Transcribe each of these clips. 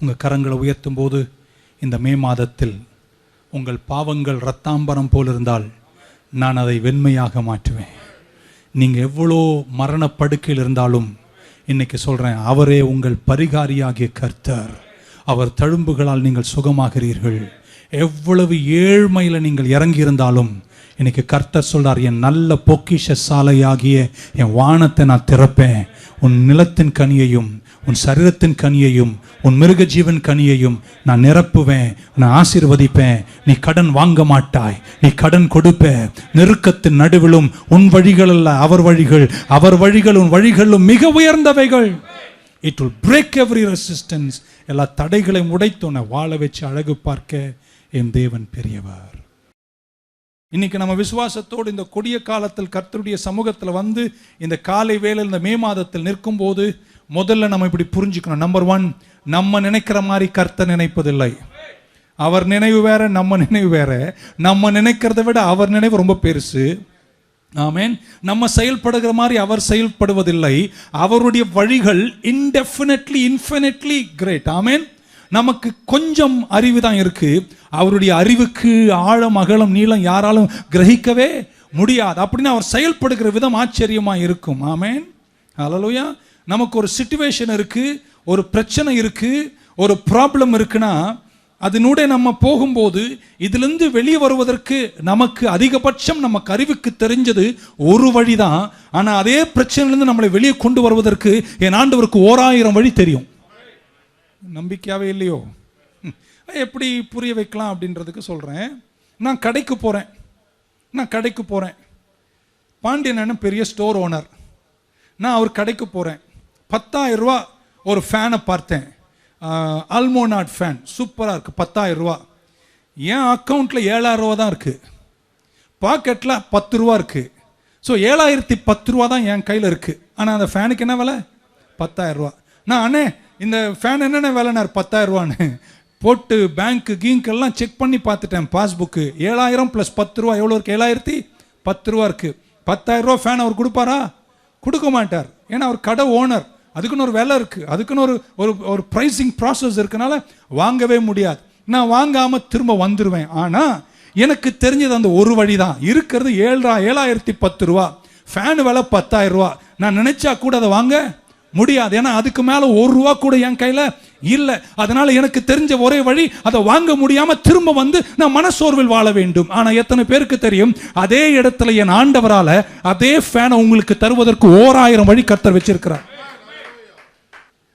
உங்கள் கரங்களை உயர்த்தும் போது இந்த மே மாதத்தில் உங்கள் பாவங்கள் ரத்தாம்பரம் போல் இருந்தால் நான் அதை வெண்மையாக மாற்றுவேன். நீங்கள் எவ்வளோ மரணப்படுக்கையில் இருந்தாலும் இன்னைக்கு சொல்கிறேன் அவரே உங்கள் பரிகாரியாகிய கர்த்தர். அவர் தழும்புகளால் நீங்கள் சுகமாகிறீர்கள். எவ்வளவு ஏழ்மையில் நீங்கள் இறங்கியிருந்தாலும் இன்னைக்கு கர்த்தர் சொல்றார் என் நல்ல பொக்கிஷ சாலையாகிய என் வானத்தை நான் திறப்பேன். உன் நிலத்தின் கனியையும் உன் சரீரத்தின் கனியையும் உன் மிருக ஜீவன் கனியையும் நான் நிரப்புவேன் நான் ஆசீர்வதிப்பேன். நீ கடன் வாங்க மாட்டாய் நீ கடன் கொடுப்ப. நெருக்கத்தின் நடுவிலும் உன் வழிகள் அல்ல அவர் வழிகள். அவர் வழிகள் உன் வழிகளும் மிக உயர்ந்தவைகள். It will break every resistance எல்லா தடைகளையும் உடைத்து உன்னை வாழ வச்சு அழகு பார்க்க என் தேவன் பெரியவர். இன்னைக்கு நம்ம விசுவாசத்தோடு இந்த கொடிய காலத்தில் கர்த்தருடைய சமூகத்தில் வந்து இந்த காலை வேலை இந்த மே மாதத்தில் நிற்கும் போது முதல்ல நம்ம இப்படி புரிஞ்சுக்கணும். நம்பர் ஒன் நம்ம நினைக்கிற மாதிரி கர்த்த நினைப்பதில்லை. அவர் நினைவு வேற நம்ம நினைவு வேற. நம்ம நினைக்கிறத விட அவர் நினைவு ரொம்ப பெருசு. ஆமேன் நம்ம செயல்படுகிற மாதிரி அவர் செயல்படுவதில்லை. அவருடைய வழிகள் இன்டெஃபினெட்லி இன்ஃபினிட்லி கிரேட் ஆமேன் நமக்கு கொஞ்சம் அறிவு தான் இருக்கு. அவருடைய அறிவுக்கு ஆழம் அகலம் நீளம் யாராலும் கிரகிக்கவே முடியாது. அப்படின்னு அவர் செயல்படுகிற விதம் ஆச்சரியமாக இருக்கும். ஆமேன் ஹalleluya நமக்கு ஒரு சுச்சுவேஷன் இருக்குது ஒரு பிரச்சனை இருக்குது ஒரு ப்ராப்ளம் இருக்குன்னா அதனுடைய நம்ம போகும்போது இதிலிருந்து வெளியே வருவதற்கு நமக்கு அதிகபட்சம் நமக்கு அறிவுக்கு தெரிஞ்சது ஒரு வழி தான் ஆனால் அதே பிரச்சனையிலேருந்து நம்மளை வெளியே கொண்டு வருவதற்கு என் ஆண்டவருக்கு ஓராயிரம் வழி தெரியும். நம்பிக்கையாகவே இல்லையோ? எப்படி புரிய வைக்கலாம் அப்படின்றதுக்கு சொல்கிறேன் நான் கடைக்கு போகிறேன் நான் கடைக்கு போகிறேன் பாண்டியன் பெரிய ஸ்டோர் ஓனர் நான் அவர் கடைக்கு போகிறேன் பத்தாயிரம் ரூபா ஒரு ஃபேனை பார்த்தேன். அல்மோனாட் ஃபேன் சூப்பராக இருக்குது பத்தாயிரம் ரூபா என் அக்கௌண்ட்டில் ஏழாயிரம் ரூபா தான் இருக்குது பாக்கெட்டில் பத்து ரூபா இருக்குது ஸோ ஏழாயிரத்தி பத்து ரூபா தான் என் கையில் இருக்குது ஆனால் அந்த ஃபேனுக்கு என்ன விலை? பத்தாயிரம் ரூபா நான் அண்ணே இந்த ஃபேன் என்னென்ன விலைனார் பத்தாயிரம் ரூபான்னு போட்டு பேங்க்கு கீங்கெல்லாம் செக் பண்ணி பார்த்துட்டேன் பாஸ்புக்கு ஏழாயிரம் ப்ளஸ் பத்து ரூபா எவ்வளோ இருக்குது ஏழாயிரத்தி பத்து ரூபா இருக்குது பத்தாயிரம் ரூபா ஃபேன் அவர் கொடுப்பாரா? கொடுக்க மாட்டார். ஏன்னா அவர் கடை ஓனர் அதுக்குன்னு ஒரு விலை இருக்குது அதுக்குன்னு ஒரு ஒரு ஒரு ப்ரைஸிங் ப்ராசஸ் இருக்கனால வாங்கவே முடியாது. நான் வாங்காமல் திரும்ப வந்துடுவேன் ஆனால் எனக்கு தெரிஞ்சது அந்த ஒரு வழி தான் இருக்கிறது ஏழ்ரா ஏழாயிரத்தி பத்து ரூபா. ஃபேன் விலை பத்தாயிரம் ரூபா. நான் நினைச்சா கூட அதை வாங்க முடியாது. ஏன்னா அதுக்கு மேலே ஒரு ரூபா கூட என் கையில் இல்லை. அதனால் எனக்கு தெரிஞ்ச ஒரே வழி அதை வாங்க முடியாமல் திரும்ப வந்து நான் மனசோர்வில் வாழ வேண்டும். ஆனால் எத்தனை பேருக்கு தெரியும்? அதே இடத்துல என் ஆண்டவரால் அதே ஃபேனை உங்களுக்கு தருவதற்கு ஓராயிரம் வழி கர்த்தர் வச்சிருக்கிறார்.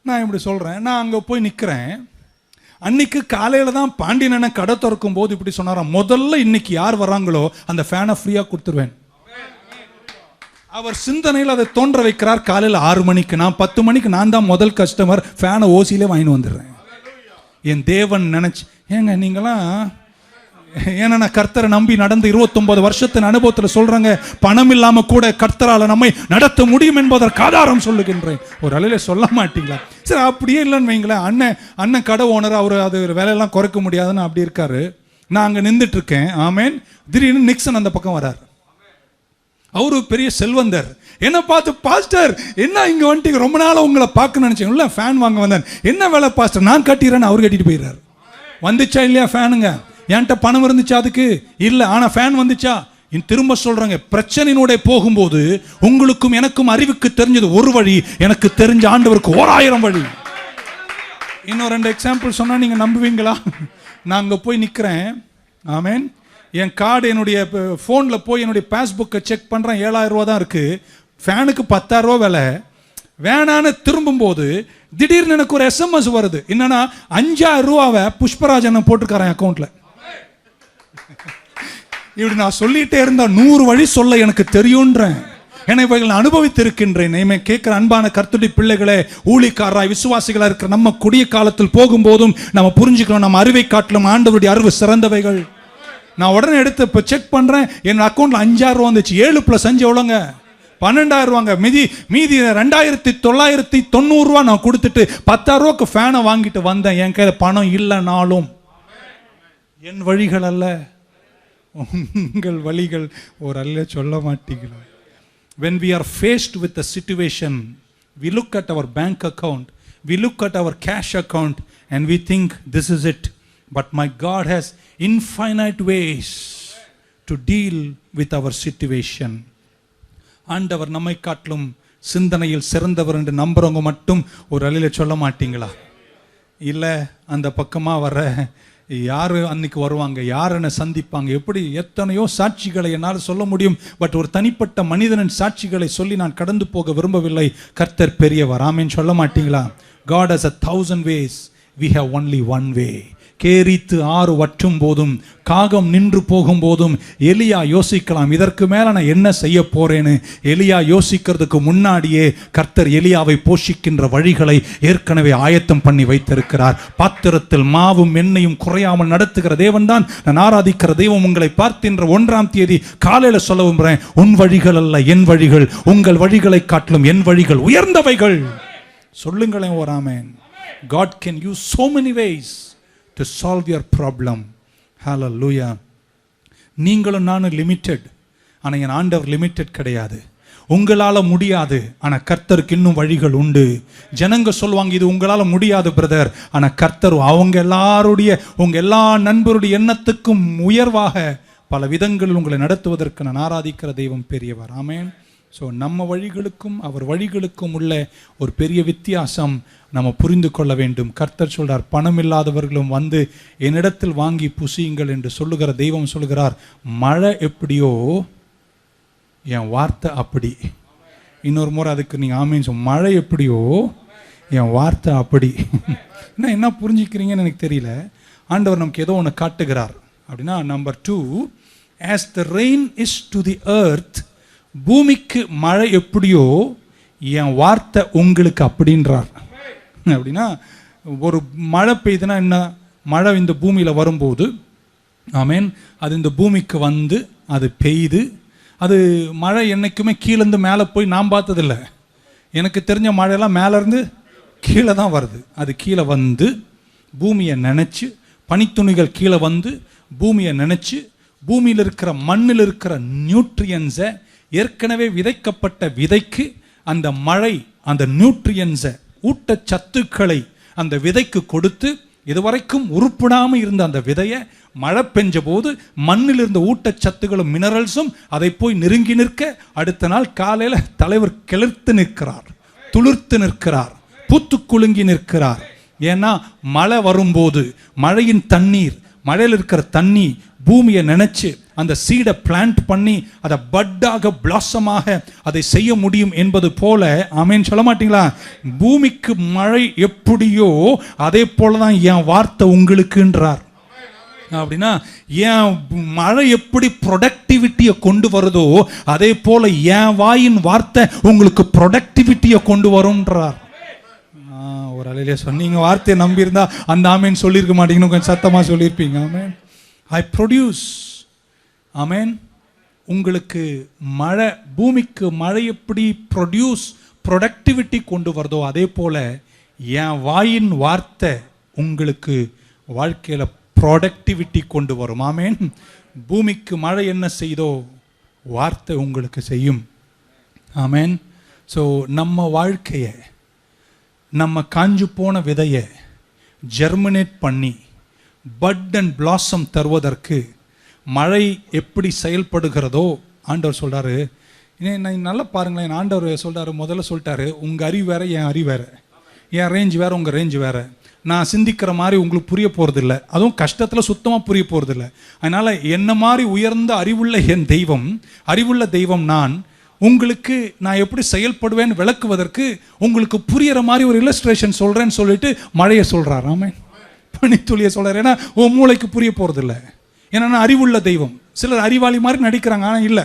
நான் இப்படி சொல்கிறேன் நான் அங்கே போய் நிற்கிறேன் அன்னைக்கு காலையில் தான் பாண்டியனை கடை திறக்கும் போது இப்படி சொன்னாராம். முதல்ல இன்னைக்கு யார் வராங்களோ அந்த ஃபேனை ஃப்ரீயாக கொடுத்துருவேன். அவர் சிந்தனையில் அதை தோன்ற வைக்கிறார். காலையில் ஆறு மணிக்கு. நான் பத்து மணிக்கு நான் தான் முதல் கஸ்டமர் ஃபேனை ஓசியிலே வாங்கிட்டு வந்துடுறேன். என் தேவன் நினச்சி ஏங்க நீங்களாம் ஏன்னா நான் கர்த்தரை நம்பி நடந்து இருபத்தொன்பது வருஷத்தின் அனுபவத்தில் சொல்றாங்க பணம் இல்லாம கூட கர்த்தரால நம்மை நடத்த முடியும் என்பதற்கு ஆதாரம் சொல்லுகின்றேன். ஒரு அலையில சொல்ல மாட்டீங்களா? சரி அப்படியே இல்லைன்னு வைங்களேன். அண்ணன் அண்ணன் கடை ஓனர் அவர் அது வேலையெல்லாம் குறைக்க முடியாதுன்னு அப்படி இருக்காரு. நான் அங்கே நின்றுட்டு இருக்கேன் ஆமேன். திடீர்னு நிக்சன் அந்த பக்கம் வரார். அவரு பெரிய செல்வந்தர். என்ன பார்த்து பாஸ்டர் என்ன இங்க வந்துட்டீங்க? ரொம்ப நாள் உங்களை பார்க்க நினைச்சேன். ஃபேன் வாங்க வந்தேன். என்ன வேலை பாஸ்டர் நான் கட்டிடுறேன்னு அவர் கட்டிட்டு போயிடுறாரு. வந்துச்சா இல்லையா ஃபேனுங்க என்கிட்ட பணம் இருந்துச்சா அதுக்கு? இல்லை ஆனால் ஃபேன் வந்துச்சா? திரும்ப சொல்றாங்க பிரச்சனையினோட போகும்போது உங்களுக்கும் எனக்கும் அறிவுக்கு தெரிஞ்சது ஒரு வழி எனக்கு தெரிஞ்ச ஆண்டவருக்கு ஓராயிரம் வழி. இன்னும் ரெண்டு எக்ஸாம்பிள் சொன்னால் நீங்கள் நம்புவீங்களா? நான் அங்கே போய் நிற்கிறேன் ஆமேன் என் கார்டு என்னுடைய ஃபோனில் போய் என்னுடைய பாஸ்புக்கை செக் பண்ணுறேன் ஏழாயிரம் ரூபா தான் இருக்குது ஃபேனுக்கு பத்தாயிரம் ரூபா விலை. வேணான்னு திரும்பும்போது திடீர்னு எனக்கு ஒரு எஸ்எம்எஸ் வருது. என்னன்னா அஞ்சாயிரம் ரூபாவை புஷ்பராஜனை போட்டிருக்காரன் அக்கௌண்ட்டில் இப்படி நான் சொல்லிட்டே இருந்தா நூறு வழி சொல்ல எனக்கு தெரியுன்றேன் என இவைகள் அனுபவித்திருக்கின்றேன். இனிமே கேட்கிற அன்பான கர்த்துடி பிள்ளைகளே ஊழிக்காரராய் விசுவாசிகளாக இருக்கிற நம்ம குடிய காலத்தில் போகும்போதும் நம்ம புரிஞ்சுக்கணும் நம்ம அறிவை காட்டிலும் ஆண்டவருடைய அறிவு சிறந்தவைகள். நான் உடனே எடுத்து இப்போ செக் பண்ணுறேன் என் அக்கௌண்ட்ல அஞ்சாயிரம் ரூபா வந்துச்சு. ஏழு ப்ளஸ் அஞ்சு எவ்வளோங்க? பன்னெண்டாயிரம் ரூபாங்க. மீதி மீதி ரெண்டாயிரத்தி தொள்ளாயிரத்தி தொண்ணூறுரூவா நான் கொடுத்துட்டு பத்தாயிரம் ரூபாய்க்கு ஃபேனை வாங்கிட்டு வந்தேன். என் கையில் பணம் இல்லைனாலும். என் வழிகள் அல்ல. உங்கள் வழிகள் ஒரு அல்ல சொல்ல மாட்டீங்களா when we are faced with a situation we look at our bank account we look at our cash account and we think this is it but my God has infinite ways to deal with our situation ஆண்டவர் நம்மை காட்டிலும் சிந்தனையில் சிறந்தவர் என்று நம்புறவங்க மட்டும் ஒரு அழில சொல்ல மாட்டீங்களா இல்லை அந்த பக்கமாக வர யார் அன்னைக்கு வருவாங்க? யார் என்னை சந்திப்பாங்க? எப்படி எத்தனையோ சாட்சிகளை என்னால் சொல்ல முடியும். பட் ஒரு தனிப்பட்ட மனிதனின் சாட்சிகளை சொல்லி நான் கடந்து போக விரும்பவில்லை. கர்த்தர் பெரியவர். ஆமேன்னு சொல்ல மாட்டீங்களா? God has a thousand ways we have only one way கேரித்து ஆறு வற்றும் போதும் காகம் நின்று போகும் போதும் எலியா யோசிக்கலாம் இதற்கு மேல நான் என்ன செய்ய போறேன்னு. எலியா யோசிக்கிறதுக்கு முன்னாடியே கர்த்தர் எலியாவை போஷிக்கின்ற வழிகளை ஏற்கனவே ஆயத்தம் பண்ணி வைத்திருக்கிறார். பாத்திரத்தில் மாவும் எண்ணெயும் குறையாமல் நடத்துகிற தேவன் தான் நான் ஆராதிக்கிற தெய்வம் உங்களை பார்த்தின்ற ஒன்றாம் தேதி காலையில சொல்ல விரும்புறேன். உன் வழிகள் அல்ல என் வழிகள். உங்கள் வழிகளை காட்டிலும் என் வழிகள் உயர்ந்தவைகள். சொல்லுங்களேன் ஓராமேன் God can use many ways to solve your problem hallelujah நீங்களும் நானும் லிமிட்டெட் ஆனால் என் ஆண்டவர் லிமிட்டெட் கிடையாது. உங்களால் முடியாது. ஆனால் கர்த்தருக்கு இன்னும் வழிகள் உண்டு. ஜனங்க சொல்லுவாங்க இது உங்களால் முடியாது பிரதர். ஆனால் கர்த்தர் அவங்க எல்லாருடைய உங்கள் எல்லா நண்பருடைய எண்ணத்துக்கும் உயர்வாக பல விதங்களில் உங்களை நடத்துவதற்கு நான் ஆராதிக்கிற தெய்வம் பெரியவர். ஆமேன். ஸோ நம்ம வழிகளுக்கும் அவர் வழிகளுக்கும் உள்ள ஒரு பெரிய வித்தியாசம் நம்ம புரிந்து கொள்ள வேண்டும். கர்த்தர் சொல்கிறார் பணம் இல்லாதவர்களும் வந்து என்னிடத்தில் வாங்கி புசியுங்கள் என்று சொல்லுகிற தெய்வம் சொல்லுகிறார் மழை எப்படியோ என் வார்த்தை அப்படி. இன்னொரு முறை அதுக்கு நீங்கள் ஆமீன் சொல் மழை எப்படியோ என் வார்த்தை அப்படி. என்ன என்ன புரிஞ்சுக்கிறீங்கன்னு எனக்கு தெரியல. ஆண்டவர் நமக்கு ஏதோ ஒன்று காட்டுகிறார். அப்படின்னா number two as the rain is to the earth பூமிக்கு மழை எப்படியோ என் வார்த்தை உங்களுக்கு அப்படின்றார். அப்படின்னா ஒரு மழை பெய்யுதுன்னா என்ன? மழை இந்த பூமியில் வரும்போது ஆமேன் அது இந்த பூமிக்கு வந்து அது பெய்யுது அது மழை என்றைக்குமே கீழேருந்து மேலே போய் நான் பார்த்ததில்ல. எனக்கு தெரிஞ்ச மழையெல்லாம் மேலேருந்து கீழே தான் வருது. அது கீழே வந்து பூமியை நினச்சி பனித்துணிகள் கீழே வந்து பூமியை நினச்சி பூமியில் இருக்கிற மண்ணில் இருக்கிற நியூட்ரியன்ஸை ஏற்கனவே விதைக்கப்பட்ட விதைக்கு அந்த மழை அந்த நியூட்ரியன்ஸை ஊட்டச்சத்துக்களை அந்த விதைக்கு கொடுத்து இதுவரைக்கும் உருப்பிடாமல் இருந்த அந்த விதையை மழை பெஞ்ச போது மண்ணில் இருந்த ஊட்டச்சத்துகளும் மினரல்ஸும் அதை போய் நெருங்கி நிற்க அடுத்த நாள் காலையில் தலைவர் கிளர்த்து நிற்கிறார் துளிர்த்து நிற்கிறார் பூத்து குலுங்கி நிற்கிறார். ஏன்னா மழை வரும்போது மழையின் தண்ணீர் மழையில் இருக்கிற தண்ணி பூமியை நினச்சி அந்த சீடை பிளான்ட் பண்ணி அதை பட்டாக பிளாசமாக அதை செய்ய முடியும் என்பது போல ஆமேன்னு சொல்ல மாட்டீங்களா? பூமிக்கு மழை எப்படியோ அதே போல தான் என் வார்த்தை உங்களுக்குன்றார். அப்படின்னா என் மழை எப்படி ப்ரொடக்டிவிட்டியை கொண்டு வருதோ அதே போல என் வாயின் வார்த்தை உங்களுக்கு ப்ரொடக்டிவிட்டியை கொண்டு வரும்ன்றார். ஒரு அலையிலே சொன்னீங்க வார்த்தையை நம்பியிருந்தா அந்த ஆமேன்னு சொல்லியிருக்க மாட்டீங்கன்னு கொஞ்சம் சத்தமாக சொல்லியிருப்பீங்க ஆமேன். ஐ ப்ரொடியூஸ் அமேன் உங்களுக்கு மழை பூமிக்கு மழை எப்படி ப்ரொடியூஸ் ப்ரொடக்டிவிட்டி கொண்டு வருதோ அதே போல் என் வாயின் வார்த்தை உங்களுக்கு வாழ்க்கையில் ப்ரொடக்டிவிட்டி கொண்டு வரும். ஆமேன் பூமிக்கு மழை என்ன செய்தோ வார்த்தை உங்களுக்கு செய்யும். ஆமேன் ஸோ நம்ம வாழ்க்கையை நம்ம காஞ்சு போன விதையை ஜெர்மினேட் பண்ணி பட் அண்ட் பிளாசம் தருவதற்கு மழை எப்படி செயல்படுகிறதோ ஆண்டவர் சொல்கிறாரு இன்னும் நான் நல்லா பாருங்களேன் ஆண்டவர் சொல்கிறாரு முதல்ல சொல்லிட்டாரு உங்கள் அறிவு வேறு என் அறிவு வேறு. என் ரேஞ்ச் வேறு உங்கள் ரேஞ்ச் வேறு. நான் சிந்திக்கிற மாதிரி உங்களுக்கு புரிய போகிறதில்ல அதுவும் கஷ்டத்தில் சுத்தமாக புரிய போகிறதில்ல அதனால் என்ன மாதிரி உயர்ந்த அறிவுள்ள என் தெய்வம் அறிவுள்ள தெய்வம் நான் உங்களுக்கு நான் எப்படி செயல்படுவேன்னு விளக்குவதற்கு உங்களுக்கு புரியிற மாதிரி ஒரு இல்லஸ்ட்ரேஷன் சொல்கிறேன்னு சொல்லிட்டு மழையை சொல்றார். ஆமென். பனித்துளியை சொல்கிறார் ஏன்னா உன் மூளைக்கு புரிய போகிறதில்ல என்னன்னா அறிவுள்ள தெய்வம். சிலர் அறிவாளி மாதிரி நடிக்கிறாங்க ஆனால் இல்லை.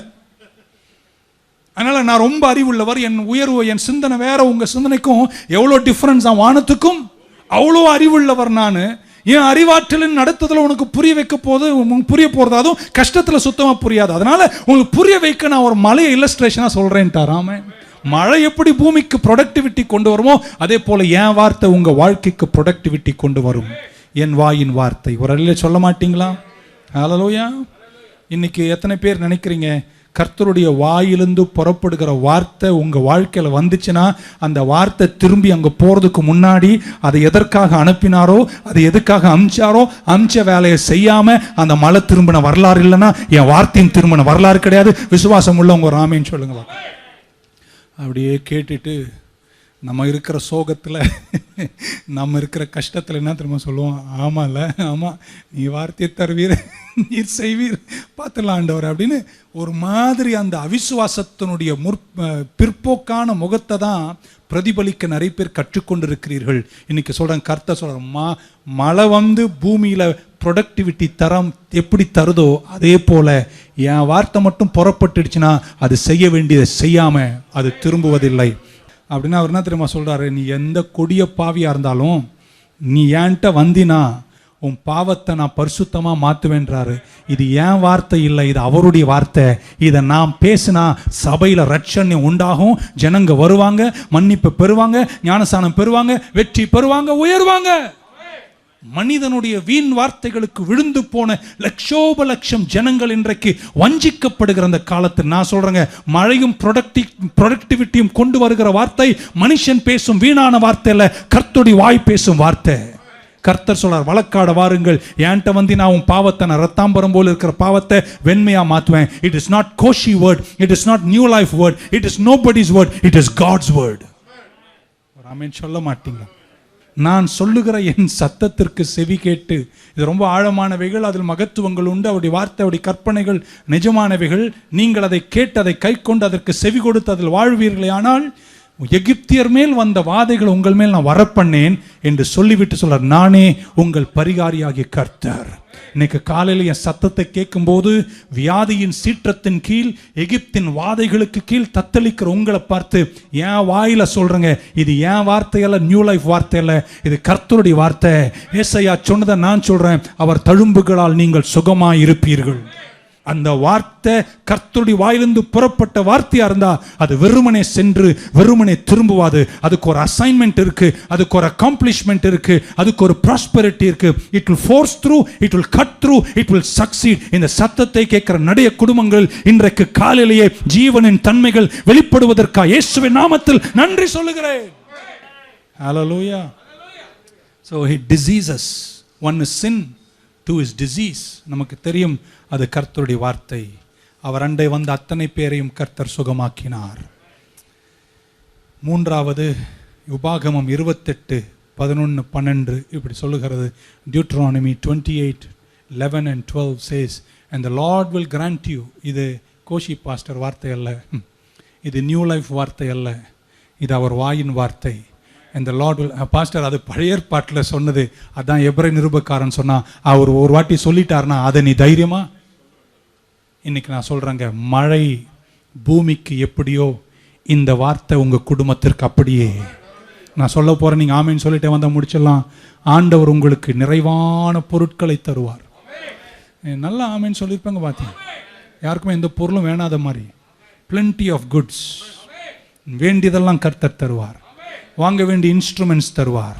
அதனால் நான் ரொம்ப அறிவுள்ளவர். என் உயர்வு என் சிந்தனை வேற. உங்கள் சிந்தனைக்கும் எவ்வளோ டிஃபரன்ஸ் தான் வானத்துக்கும் அவ்வளோ அறிவுள்ளவர் நான். என் அறிவாற்றலின் நடத்துதல உனக்கு புரிய வைக்க போது உங்களுக்கு புரிய போறது அதுவும் சுத்தமாக புரியாது. அதனால் உங்களுக்கு புரிய வைக்க நான் ஒரு மலையை இல்லஸ்ட்ரேஷனாக சொல்றேன்ட்டார். மழை எப்படி பூமிக்கு ப்ரொடக்டிவிட்டி கொண்டு வருமோ அதே போல என் வார்த்தை உங்க வாழ்க்கைக்கு ப்ரொடக்டிவிட்டி கொண்டு வரும். என் வாயின் வார்த்தை. ஒரு சொல்ல மாட்டீங்களா? ஹலலோயா இன்னைக்கு எத்தனை பேர் நினைக்கிறீங்க? கர்த்தருடைய வாயிலிருந்து புறப்படுகிற வார்த்தை உங்கள் வாழ்க்கையில் வந்துச்சுன்னா அந்த வார்த்தை திரும்பி அங்கே போகிறதுக்கு முன்னாடி அதை எதற்காக அனுப்பினாரோ அதை எதுக்காக அமிச்சாரோ அமிச்ச வேலையை செய்யாமல் அந்த மலை திரும்பின வரலாறு இல்லைன்னா என் வார்த்தையின் திரும்பின வரலாறு கிடையாது. விசுவாசம் உள்ளவங்க ராமேன்னு சொல்லுங்களா அப்படியே கேட்டுட்டு நம்ம இருக்கிற சோகத்தில் நம்ம இருக்கிற கஷ்டத்தில் என்ன தெரியுமா சொல்லுவோம்? ஆமாம்ல ஆமாம் நீ வார்த்தையை தருவீர் நீர் செய்வீர் பார்த்துடலாம் ஆண்டவர் அப்படின்னு ஒரு மாதிரி அந்த அவிசுவாசத்தினுடைய முற் பிற்போக்கான முகத்தை தான் பிரதிபலிக்க நிறைய பேர் கற்றுக்கொண்டிருக்கிறீர்கள். இன்னைக்கு சொல்கிறேன் கர்த்த சொல்கிறேன் மா மழை வந்து பூமியில் ப்ரொடக்டிவிட்டி தரம் எப்படி தருதோ அதே போல் என் வார்த்தை மட்டும் புறப்பட்டுடுச்சுன்னா அது செய்ய வேண்டியதை செய்யாமல் அது திரும்புவதில்லை. அப்படின்னா அவர் என்ன தெரியுமா சொல்கிறாரு நீ எந்த கொடிய பாவியாக இருந்தாலும் நீ ஏன்ட்ட வந்தினா உன் பாவத்தை நான் பரிசுத்தமாக மாற்றுவேன்றாரு இது ஏன் வார்த்தை இல்லை இது அவருடைய வார்த்தை. இதை நான் பேசினா சபையில் ரட்சணை உண்டாகும். ஜனங்க வருவாங்க மன்னிப்பு பெறுவாங்க ஞானசானம் பெறுவாங்க வெற்றி பெறுவாங்க உயர்வாங்க. மனிதனுடைய வீண் வார்த்தைகளுக்கு விழுந்து போன லட்சோப லட்சம் ஜனங்கள் இன்றைக்கு வஞ்சிக்கப்படுகிற அந்த காலத்தில் நான் சொல்றேங்க மழையும் ப்ரொடக்டி ப்ரொடக்டிவிட்டியும் கொண்டு வருகிற வார்த்தை மனுஷன் பேசும் வீணான வார்த்தை இல்லை கர்த்தருடைய வாய் பேசும் வார்த்தை. கர்த்தர் சொல்றார் வழக்காட வாருங்கள். என்கிட்ட வந்து நான் உன் பாவத்தை நான் ரத்தாம்பரம் போல இருக்கிற பாவத்தை வெண்மையா மாத்துவேன் it is not Koshy word it is not new life word it is nobody's word it is God's word amen சொல்ல மாட்டீங்க நான் சொல்லுகிற என் சத்தத்திற்கு செவி கேட்டு இது ரொம்ப ஆழமானவைகள் அதில் மகத்துவங்கள் உண்டு அவருடைய வார்த்தை அவருடைய கற்பனைகள் நிஜமானவைகள். நீங்கள் அதை கேட்டு அதை கை கொண்டு அதற்கு செவி கொடுத்து அதில் வாழ்வீர்களே ஆனால் எகிப்தியர் மேல் வந்த வாதைகள் உங்கள் மேல் நான் வரப்பண்ணேன் என்று சொல்லிவிட்டு சொல்றார் நானே உங்கள் பரிகாரியாகிய கர்த்தர். இன்னைக்கு காலையில் என் சத்தத்தை கேட்கும்போது வியாதியின் சீற்றத்தின் கீழ் எகிப்தின் வாதைகளுக்கு கீழ் தத்தளிக்கிற உங்களை பார்த்து என் வாயில சொல்றேங்க இது என் வார்த்தையல்ல நியூ லைஃப் வார்த்தையல்ல இது கர்த்தருடைய வார்த்தை. ஏசையா சொன்னதை நான் சொல்றேன் அவர் தழும்புகளால் நீங்கள் சுகமாய் இருப்பீர்கள் அந்த வார்த்தை கர்த்தருடைய வாயிலிருந்து புறப்பட்ட வார்த்தையா இருந்தா அது வெறுமனே சென்று வெறுமனே திரும்புவாது. அதுக்கு ஒரு அசைன்மெண்ட் இருக்கு அதுக்கு ஒரு அக்காம்ப்ளிஷ்மெண்ட் இருக்கு அதுக்கு ஒரு ப்ராஸ்பெரிட்டி இருக்கு. It will force through it will cut through it will succeed இந்த சத்தத்தை கேட்கிற நடைய குடும்பங்கள் இன்றைக்கு காலையிலேயே ஜீவனின் தன்மைகள் வெளிப்படுவதற்காக இயேசுவின் நாமத்தில் நன்றி சொல்லுகிறேன். Hallelujah so he diseases. One is sin two is disease. நமக்கு தெரியும் அது கர்த்தருடைய வார்த்தை. அவர் அண்டை வந்த அத்தனை பேரையும் கர்த்தர் சுகமாக்கினார். மூன்றாவது உபாகமம் இருபத்தெட்டு பதினொன்று பன்னெண்டு இப்படி சொல்லுகிறது. Deuteronomy twenty eight eleven and twelve says and the Lord will grant you இது கோஷி பாஸ்டர் வார்த்தை அல்ல. இது நியூ லைஃப் வார்த்தை அல்ல. இது அவர் வாயின் வார்த்தை. இந்த லார்ட் வில் பாஸ்டர் அது பழைய ஏற்பாட்டில் சொன்னது. அதான் எப்ரை நிருபக்காரன் சொன்னால் அவர் ஒரு வாட்டி சொல்லிட்டாருன்னா அதை நீ தைரியமாக இன்னைக்கு நான் சொல்கிறேங்க மழை பூமிக்கு எப்படியோ இந்த வார்த்தை உங்கள் குடும்பத்திற்கு அப்படியே. நான் சொல்ல போகிறேன் நீங்கள் ஆமைன்னு சொல்லிட்டே வந்தால் முடிச்சிடலாம். ஆண்டவர் உங்களுக்கு நிறைவான பொருட்களை தருவார். நல்லா ஆமைன்னு சொல்லியிருப்பாங்க பார்த்தீங்க யாருக்குமே எந்த பொருளும் வேணாத மாதிரி. பிளென்டி ஆஃப் குட்ஸ் வேண்டியதெல்லாம் கர்த்தர் தருவார். வாங்க வேண்டிய இன்ஸ்ட்ருமெண்ட்ஸ் தருவார்.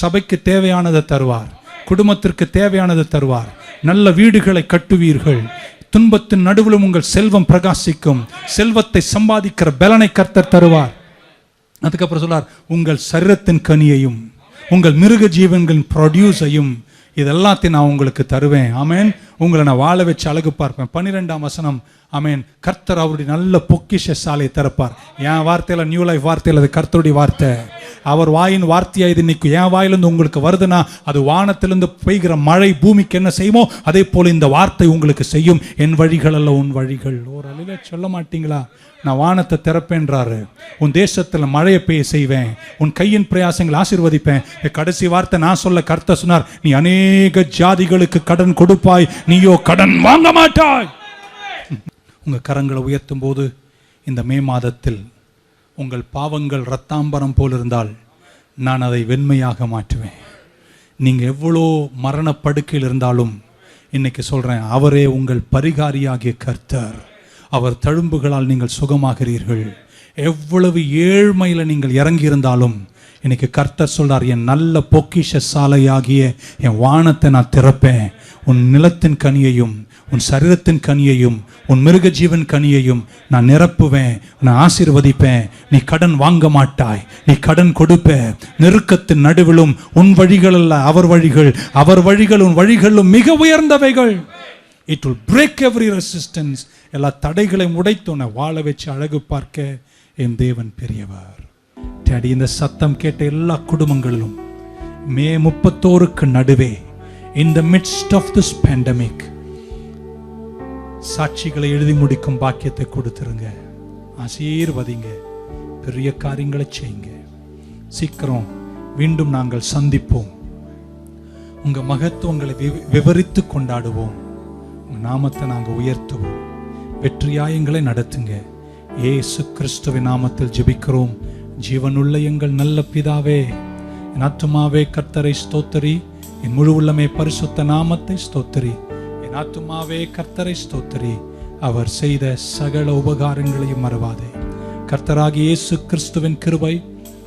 சபைக்கு தேவையானதை தருவார். குடும்பத்திற்கு தேவையானதை தருவார். நல்ல வீடுகளை கட்டுவீர்கள். துன்பத்தின் நடுவிலும் உங்கள் செல்வம் பிரகாசிக்கும். செல்வத்தை சம்பாதிக்கிற பலனை கர்த்தர் தருவார். அதுக்கப்புறம் சொல்லார் உங்கள் சரீரத்தின் கனியையும் உங்கள் மிருக ஜீவன்களின் ப்ரொடியூஸையும் இதெல்லாத்தையும் நான் உங்களுக்கு தருவேன். ஆமேன். உங்களை நான் வாழ வச்சு அழகு பார்ப்பேன். பன்னிரெண்டாம் வசனம் ஆமேன். கர்த்தர் அவருடைய நல்ல பொக்கிஷ சாலையை திறப்பார். என் வார்த்தையில நியூ லைஃப் வார்த்தையில் அது கர்த்தருடைய வார்த்தை. அவர் வாயின் வார்த்தையா இது இன்னைக்கு என் வாயிலிருந்து உங்களுக்கு வருதுன்னா அது வானத்திலிருந்து பெய்கிற மழை பூமிக்கு என்ன செய்யுமோ அதே போல இந்த வார்த்தை உங்களுக்கு செய்யும். என் வழிகள் அல்ல உன் வழிகள். ஒரு அழில சொல்ல மாட்டீங்களா? நான் வானத்தை திறப்பேன்றாரு. உன் தேசத்துல மழையை பெய்ய செய்வேன். உன் கையின் பிரயாசங்களை ஆசீர்வதிப்பேன். கடைசி வார்த்தை நான் சொல்ல கர்த்தர் சொன்னார் நீ அநேக ஜாதிகளுக்கு கடன் கொடுப்பாய். நீயோ கடன் வாங்க மாட்டாய். உங்க கரங்களை உயர்த்தும் போது இந்த மே மாதத்தில் உங்கள் பாவங்கள் ரத்தாம்பரம் போல் இருந்தால் நான் அதை வெண்மையாக மாற்றுவேன். நீங்கள் எவ்வளோ மரணப்படுக்கையில் இருந்தாலும் இன்னைக்கு சொல்கிறேன் அவரே உங்கள் பரிகாரியாகிய கர்த்தர். அவர் தழும்புகளால் நீங்கள் சுகமாகிறீர்கள். எவ்வளவு ஏழ்மையில் நீங்கள் இறங்கி இருந்தாலும் இன்னைக்கு கர்த்தர் சொல்கிறார் என் நல்ல பொக்கிஷ சாலையாகிய என் வானத்தை நான் திறப்பேன். உன் நிலத்தின் கனியையும் உன் சரீரத்தின் கனியையும் உன் மிருக ஜீவன் கனியையும் நான் நிரப்புவேன் நான் ஆசீர்வதிப்பேன். நீ கடன் வாங்க மாட்டாய். நீ கடன் கொடுப்ப. நெருக்கத்தின் நடுவிலும் உன் வழிகள் அல்ல அவர் வழிகள். அவர் வழிகள் உன் வழிகளும் மிக உயர்ந்தவைகள். It will break every resistance எல்லா தடைகளையும் உடைத்து உன்னை வாழ வச்சு அழகு பார்க்க என் தேவன் பெரியவர். டேடி இந்த சத்தம் கேட்ட எல்லா குடும்பங்களிலும் மே முப்பத்தோருக்கு நடுவே in the midst of this pandemic சாட்சிகளை எழுதி முடிக்கும் பாக்கியத்தை கொடுத்துருங்க. ஆசீர்வதிங்க. பெரிய காரியங்களை செய்யுங்க. சீக்கிரம் மீண்டும் நாங்கள் சந்திப்போம். உங்க மகத்துவங்களை விவரித்து கொண்டாடுவோம். உங்க நாமத்தை நாங்கள் உயர்த்துவோம். வெற்றியாயங்களை நடத்துங்க. ஏசு கிறிஸ்துவின் நாமத்தில் ஜெபிக்கிறோம். ஜீவனுள்ள எங்கள் நல்ல பிதாவே என் ஆத்மாவே கர்த்தரை ஸ்தோத்தரி. என் முழு உள்ளமே பரிசுத்த நாமத்தை ஸ்தோத்தரி. ஆத்துமாவே கர்த்தரை ஸ்தோத்திரி. அவர் செய்த சகல உபகாரங்களையும் மறவாதே. கர்த்தராகி இயேசு கிறிஸ்துவின் கிருபை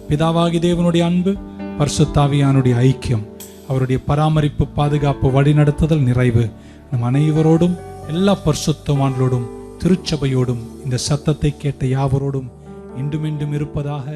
பிதாவாகி தேவனுடைய அன்பு பர்சுத்தாவியானுடைய ஐக்கியம் அவருடைய பராமரிப்பு பாதுகாப்பு வழிநடத்துதல் நிறைவு நம் அனைவரோடும் எல்லா பர்சுத்தவான்களோடும் திருச்சபையோடும் இந்த சத்தத்தை கேட்ட யாவரோடும் இன்றும் இன்றும் இருப்பதாக.